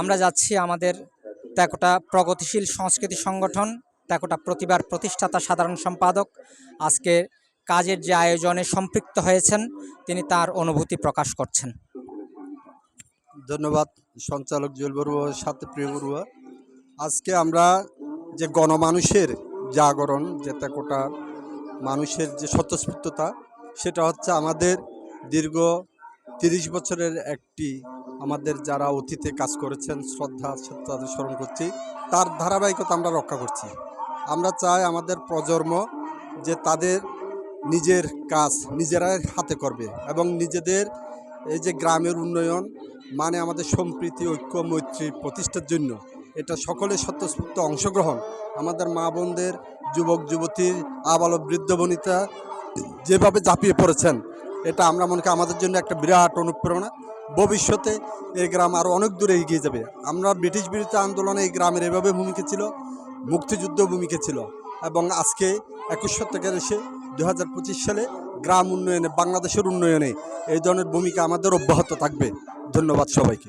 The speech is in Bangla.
আমরা যাচ্ছি আমাদের তেকোটা প্রগতিশীল সংস্কৃতি সংগঠন, তেকোটা প্রতিবার প্রতিষ্ঠাতা সাধারণ সম্পাদক। আজকে কাজের যে আয়োজনে সম্পৃক্ত হয়েছেন, তিনি তার অনুভূতি প্রকাশ করছেন। ধন্যবাদ, সঞ্চালক জুয়েল বড়ুয়া সাথে প্রিয় বড়ুয়া। আজকে আমরা যে গণমানুষের জাগরণ যে কোটা মানুষের যে স্বতঃস্ফূর্ততা, সেটা হচ্ছে আমাদের দীর্ঘ তিরিশ বছরের একটি আমাদের যারা অতীতে কাজ করেছেন, শ্রদ্ধা তাদের স্মরণ করছি, তার ধারাবাহিকতা আমরা রক্ষা করছি। আমরা চাই আমাদের প্রজন্ম যে তাদের নিজের কাজ নিজেরাই হাতে করবে এবং নিজেদের এই যে গ্রামের উন্নয়ন মানে আমাদের সম্প্রীতি, ঐক্য, মৈত্রী প্রতিষ্ঠার জন্য এটা সকলের স্বতঃস্ফূর্ত অংশগ্রহণ। আমাদের মা বোনদের, যুবক, যুবতী, আবালক, বৃদ্ধ বনিতা যেভাবে ঝাঁপিয়ে পড়েছেন, এটা আমরা মনে করি আমাদের জন্য একটা বিরাট অনুপ্রেরণা। ভবিষ্যতে এই গ্রাম আরও অনেক দূরে এগিয়ে যাবে। আমরা ব্রিটিশ বিরোধী আন্দোলনে এই গ্রামের এভাবে ভূমিকা ছিল, মুক্তিযুদ্ধ ভূমিকা ছিল এবং আজকে একুশ শতকের এসে দু হাজার পঁচিশ সালে গ্রাম উন্নয়নে, বাংলাদেশের উন্নয়নে এই ধরনের ভূমিকা আমাদের অব্যাহত থাকবে। ধন্যবাদ সবাইকে।